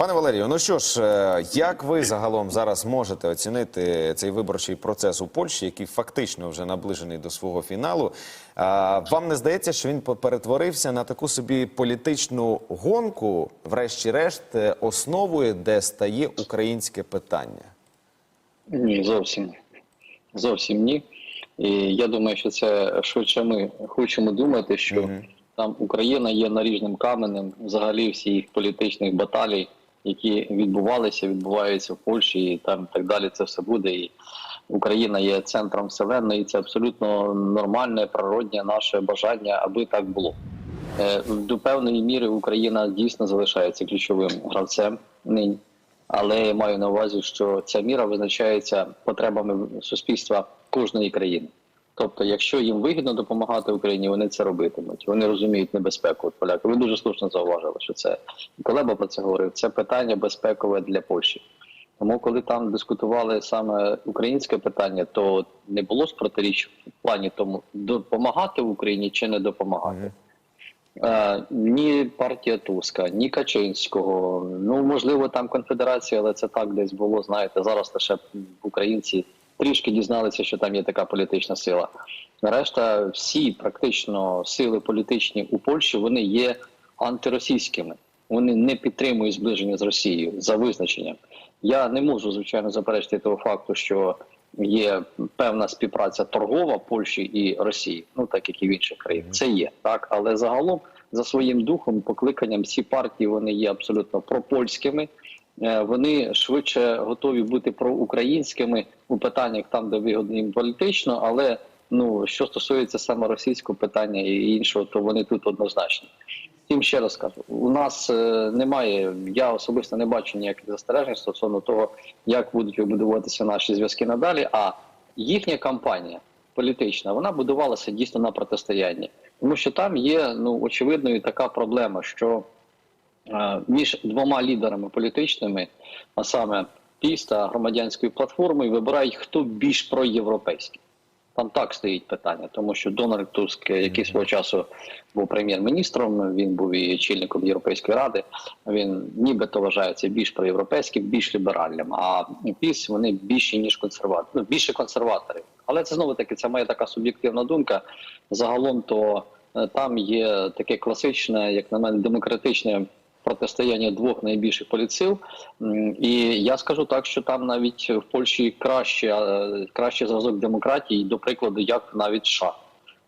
Пане Валерію, ну що ж, е, як ви загалом зараз можете оцінити цей виборчий процес у Польщі, який фактично вже наближений до свого фіналу? Вам не здається, що він перетворився на таку собі політичну гонку, врешті-решт, е, основою, де стає українське питання? Ні, зовсім зовсім ні. І я думаю, що це швидше ми хочемо думати, що там Україна є наріжним каменем взагалі всіх політичних баталій, які відбувалися, відбуваються в Польщі, і там так далі. Це все буде. І Україна є центром вселенної. і Це абсолютно нормальне, природнє наше бажання, аби так було. Е, До певної міри Україна дійсно залишається ключовим гравцем нині. Але я маю на увазі, що ця міра визначається потребами суспільства кожної країни. Тобто, якщо їм вигідно допомагати Україні, вони це робитимуть. Вони розуміють небезпеку. От поляки. Ви дуже слушно зауважили, що це Колеба про це говорив. Це питання безпекове для Польщі. Тому, коли там дискутували саме українське питання, то не було ж протиріч в плані тому допомагати Україні чи не допомагати. Е, ні партія Туска, ні Качинського. Ну можливо, там конфедерація, але це так десь було. Знаєте, зараз лише українці трішки дізналися, що там є така політична сила. Решта, всі практично сили політичні у Польщі вони є антиросійськими. Вони не підтримують зближення з Росією за визначенням. Я не можу звичайно заперечити того факту, що є певна співпраця торгова Польщі і Росії, ну так як і в інших країнах. Це є так, але загалом за своїм духом, покликанням, всі партії вони є абсолютно пропольськими. Е, Вони швидше готові бути проукраїнськими у питаннях там, де вигодно їм політично, але ну що стосується саме російського питання і іншого, то вони тут однозначні. Втім, ще раз кажу, у нас е, немає, я особисто не бачу ніяких застережень стосовно того, як будуть вибудуватися наші зв'язки надалі. А їхня кампанія політична вона будувалася дійсно на протистоянні, тому що там є ну очевидною така проблема, що між двома лідерами політичними, а саме ПІС та громадянською платформою, вибирають хто більш проєвропейський. Там так стоїть питання, тому що Дональд Туск, який свого часу був прем'єр-міністром, він був і очільником Європейської ради. Він нібито вважається більш проєвропейським, більш ліберальним. А ПІС вони більші ніж консерватори, ну, більше консерваторів. Але це знову таки це моя така суб'єктивна думка. Загалом то е, там є таке класичне, як на мене, демократичне протистояння двох найбільших політсил. І я скажу так, що там навіть в Польщі краще, краще зразок демократії, до прикладу, як навіть США.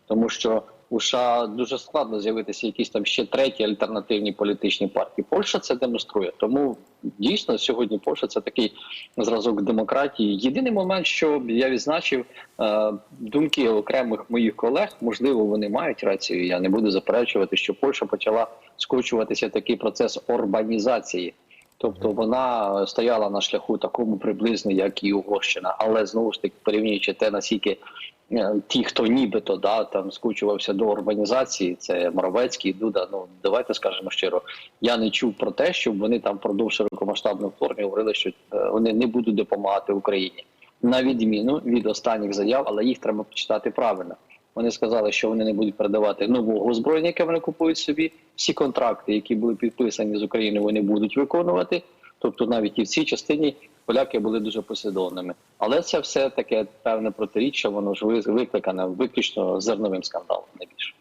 Тому що у США дуже складно з'явитися якісь там ще треті альтернативні політичні партії. Польща це демонструє. Тому дійсно сьогодні Польща це такий зразок демократії. Єдиний момент, що я відзначив е, думки окремих моїх колег, можливо, вони мають рацію. Я не буду заперечувати, що Польща почала скочуватися в такий процес урбанізації. Тобто вона стояла на шляху такому приблизно, як і Угорщина, але знову ж таки порівнюючи те, наскільки е, ті, хто нібито да там скучувався до урбанізації, це Моровецький, Дуда. Ну давайте скажемо щиро. Я не чув про те, щоб вони там продовж широкомасштабного вторгнення говорили, що е, вони не будуть допомагати Україні на відміну від останніх заяв, але їх треба почитати правильно. Вони сказали, що вони не будуть передавати нового озброєння, яке вони купують собі. Всі контракти, які були підписані з Україною, вони будуть виконувати. Тобто, навіть і в цій частині поляки були дуже послідовними. Але це все таке певне протиріччя, воно ж ви- викликане виключно зерновим скандалом найбільше.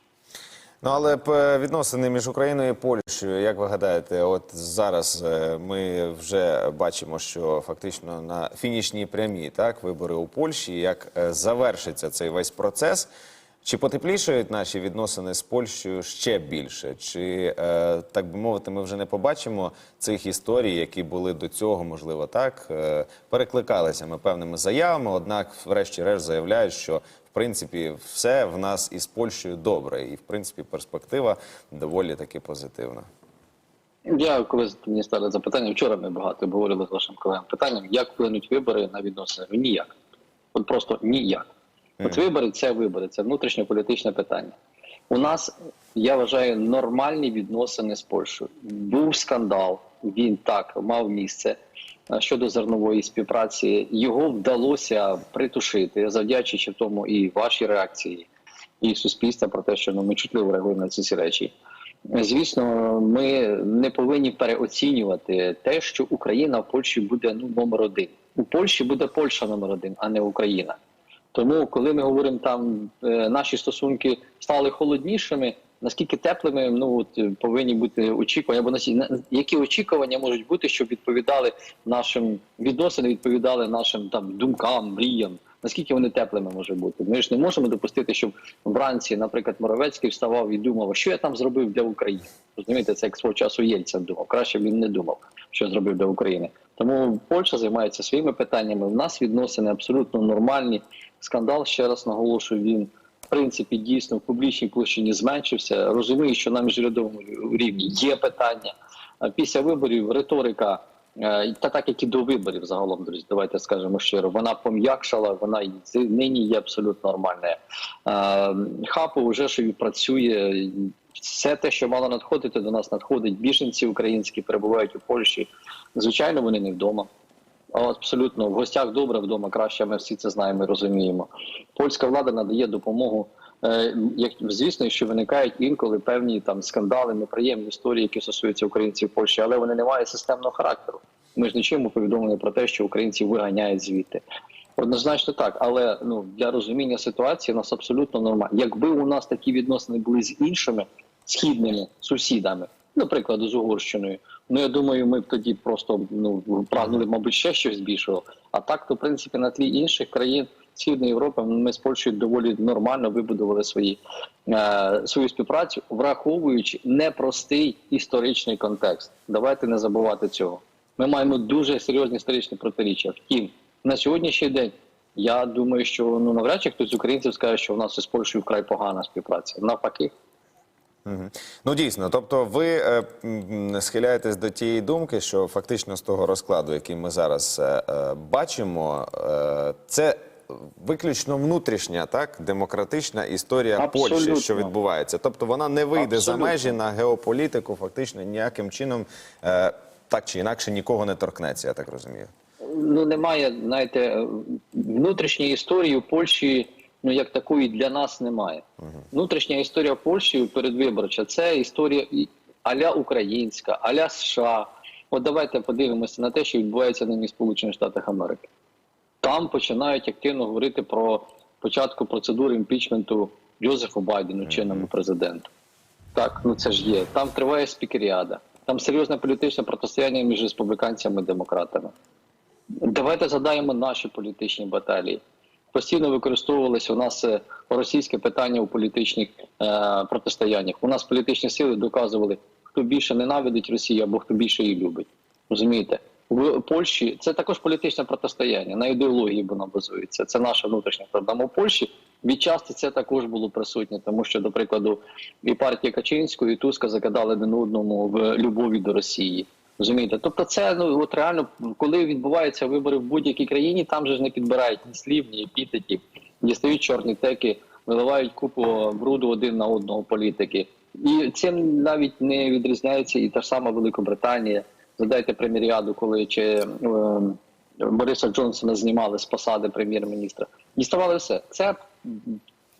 Ну але е, відносини між Україною і Польщею, як ви гадаєте, от зараз е, ми вже бачимо, що фактично на фінішній прямій так вибори у Польщі, як е, завершиться цей весь процес. Чи потеплішають наші відносини з Польщею ще більше? Чи е, так би мовити, ми вже не побачимо цих історій, які були до цього, можливо, так е, перекликалися ми певними заявами, однак, врешті-решт, заявляють, що в принципі все в нас із Польщею добре, і в принципі перспектива доволі таки позитивна. Я коли мені стали запитання, вчора ми багато обговорили з вашим колегам питанням, як вплинуть вибори на відносини. Ну, Ніяк. От просто ніяк. От вибори це вибори, це внутрішньополітичне питання. У нас, я вважаю, нормальні відносини з Польщею. Був скандал, він так мав місце щодо зернової співпраці. Його вдалося притушити, завдячуючи тому і вашій реакції, і суспільства про те, що ну, ми чутливо реагуємо на ці всі речі. Звісно, ми не повинні переоцінювати те, що Україна в Польщі буде ну номер один. У Польщі буде Польща номер один, а не Україна. Тому, коли ми говоримо там, е, наші стосунки стали холоднішими, наскільки теплими, ну от е, повинні бути очікування, або які очікування можуть бути, щоб відповідали нашим відносини, відповідали нашим там думкам, мріям. Наскільки вони теплими можуть бути? Ми ж не можемо допустити, щоб вранці, наприклад, Моровецький вставав і думав, що я там зробив для України. Розумієте, це як свого часу Єльцин думав. Краще б він не думав, що зробив для України. Тому Польща займається своїми питаннями. У нас відносини абсолютно нормальні. Скандал ще раз наголошую. Він в принципі дійсно в публічній площині зменшився. Розумію, що на міжрядовому рівні є питання. Після виборів риторика. е, Та так як і до виборів загалом, друзі, давайте скажемо щиро. Вона пом'якшала, вона нині є абсолютно нормальна. Е, Хапу вже що працює. Все те, що мало надходити до нас, надходить. Біженці українські перебувають у Польщі. Звичайно, вони не вдома. Абсолютно в гостях добре, вдома краще. Ми всі це знаємо і розуміємо. Польська влада надає допомогу. Е, Як звісно, що виникають інколи певні там скандали, неприємні історії, які стосуються українців в Польщі, але вони не мають системного характеру. Ми ж не чуємо повідомлення про те, що українців виганяють звідти. Однозначно так, але ну для розуміння ситуації у нас абсолютно нормально. Якби у нас такі відносини були з іншими східними сусідами, наприклад, з Угорщиною, ну я думаю, ми б тоді просто ну прагнули, мабуть, ще щось більшого. А так, то в принципі на тлі інших країн Східної Європи ми з Польщею доволі нормально вибудували свої е, свою співпрацю, враховуючи непростий історичний контекст. Давайте не забувати цього. Ми маємо дуже серйозні історичні протиріччя. Втім, на сьогоднішній день я думаю, що ну навряд чи хтось з українців скаже, що в нас із Польщею вкрай погана співпраця. Навпаки. Ну дійсно, тобто ви е, схиляєтесь до тієї думки, що фактично з того розкладу, який ми зараз е, е, бачимо, е, це виключно внутрішня, так демократична історія Абсолютно. Польщі, що відбувається. Тобто вона не вийде за межі на геополітику, фактично ніяким чином е, так чи інакше нікого не торкнеться, я так розумію. ну немає, знаєте, внутрішньої історії у Польщі, ну як такої для нас немає. Внутрішня історія Польщі передвиборча це історія аля українська, аля США. От давайте подивимося на те, що відбувається нині в Сполучених Штатах Америки. Там починають активно говорити про початку процедури імпічменту Джозефу Байдену, чинному президенту. Так, ну це ж є. Там триває спікеріада, там серйозне політичне протистояння між республіканцями і демократами. Давайте задаємо наші політичні баталії. Постійно використовувалося у нас е, російське питання у політичних е, протистояннях. У нас політичні сили доказували, хто більше ненавидить Росію або хто більше її любить. Розумієте? В Польщі це також політичне протистояння на ідеології воно базується. Це наша внутрішня проблема. У Польщі відчасти це також було присутнє, тому що, до прикладу, і партія Качинського, і Туска закидали один одному в любові до Росії. Розумієте? Тобто, це ну от реально, коли відбуваються вибори в будь-якій країні, там же ж не підбирають ні слів, ні епітетів, дістають чорні теки, виливають купу бруду один на одного політики. І цим навіть не відрізняється і та ж сама Великобританія. Задайте прем'єріаду, коли чи е, Бориса Джонсона знімали з посади прем'єр-міністра. Діставали все. Це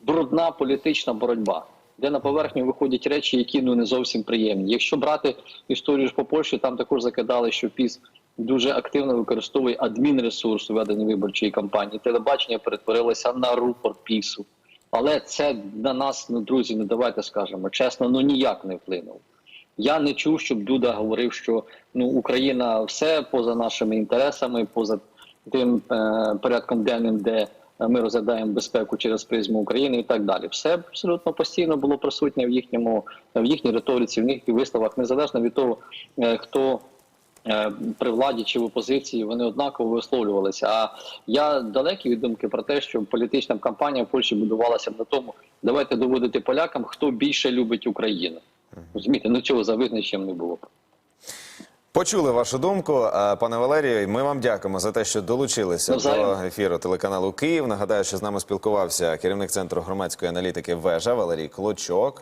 брудна політична боротьба, де на поверхню виходять речі, які ну не зовсім приємні. Якщо брати історію ж по Польщі, там також закидали, що ПІС дуже активно використовує адмінресурс у веденні виборчої кампанії. Телебачення перетворилося на рупор ПІСу. Але це на нас, ну друзі, ну давайте скажемо чесно, ну ніяк не вплинуло. Я не чув, щоб Дуда говорив, що ну Україна все поза нашими інтересами, поза тим е, порядком денним, де ми розглядаємо безпеку через призму України і так далі. Все абсолютно постійно було присутнє в їхньому в їхній риториці, в їхніх виставах, незалежно від того, е, хто е, при владі чи в опозиції, вони однаково висловлювалися. А я далекий від думки про те, що політична кампанія в Польщі будувалася на тому, давайте доводити полякам, хто більше любить Україну. Розумієте, ну цього за визначенням не було. Почули вашу думку, Е, пане Валерію. Ми вам дякуємо за те, що долучилися Навзаєм. до ефіру телеканалу Київ. Нагадаю, що з нами спілкувався керівник центру громадської аналітики Вежа Валерій Клочок.